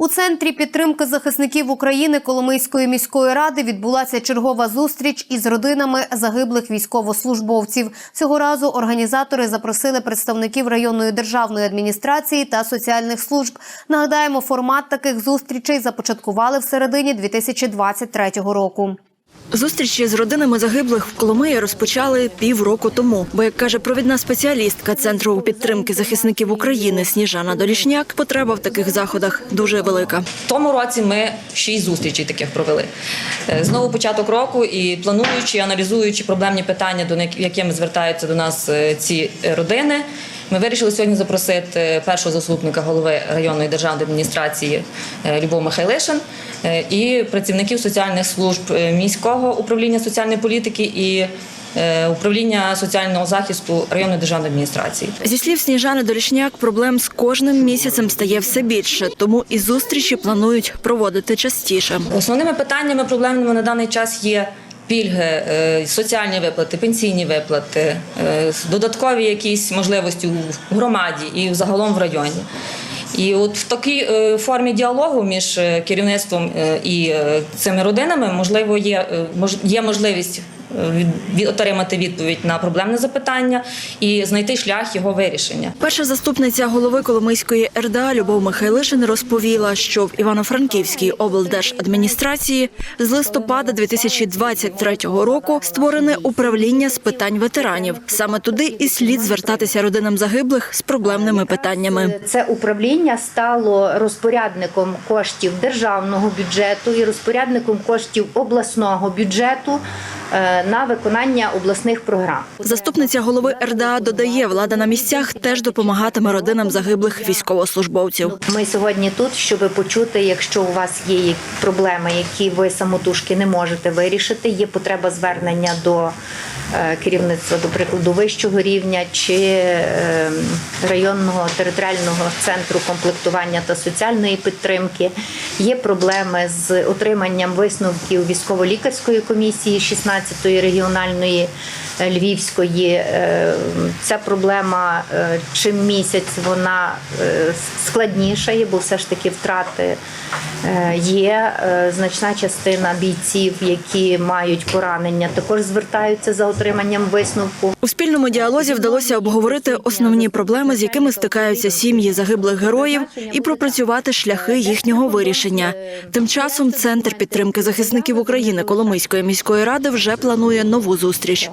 У центрі підтримки захисників України Коломийської міської ради відбулася чергова зустріч із родинами загиблих військовослужбовців. Цього разу організатори запросили представників районної державної адміністрації та соціальних служб. Нагадаємо, формат таких зустрічей започаткували в середині 2023 року. Зустрічі з родинами загиблих в Коломиї розпочали півроку тому. Бо, як каже провідна спеціалістка центру підтримки захисників України Сніжана Долішняк, потреба в таких заходах дуже велика. В тому році ми шість зустрічей таких провели. Е, Знову початок року і плануючи, аналізуючи проблемні питання, до якими звертаються до нас е, ці е, родини. Ми вирішили сьогодні запросити першого заступника голови районної державної адміністрації е, Любов Михайлишин е, і працівників соціальних служб е, міського управління соціальної політики і управління соціального захисту районної державної адміністрації. Зі слів Сніжани Долішняк, проблем з кожним місяцем стає все більше, тому і зустрічі планують проводити частіше. Основними питаннями проблемними на даний час є пільги, е, соціальні виплати, пенсійні виплати, е, додаткові якісь можливості в громаді і загалом в районі. І от в такій е, формі діалогу між керівництвом і цими родинами можливо є, є можливість отримати відповідь на проблемне запитання і знайти шлях його вирішення. Перша заступниця голови Коломийської РДА Любов Михайлишин розповіла, що в Івано-Франківській облдержадміністрації з листопада 2023 року створене управління з питань ветеранів. Саме туди і слід звертатися родинам загиблих з проблемними питаннями. Це управління стало розпорядником коштів державного бюджету і розпорядником коштів обласного бюджету на виконання обласних програм. Заступниця голови РДА додає, влада на місцях теж допомагатиме родинам загиблих військовослужбовців. Ми сьогодні тут, щоб почути, якщо у вас є проблеми, які ви самотужки не можете вирішити, є потреба звернення до е, керівництва, до прикладу, вищого рівня чи е, районного територіального центру комплектування та соціальної підтримки. Є проблеми з отриманням висновків військово-лікарської комісії 16-ї регіональної Львівської. Е, Ця проблема е, чим місяць вона е, складніша є, бо все ж таки втрати е, є. Е, Значна частина бійців, які мають поранення, також звертаються за отриманням висновку. У спільному діалозі вдалося обговорити основні проблеми, з якими стикаються сім'ї загиблих героїв, і пропрацювати шляхи їхнього вирішення. Тим часом центр підтримки захисників України Коломийської міської ради вже планує нову зустріч.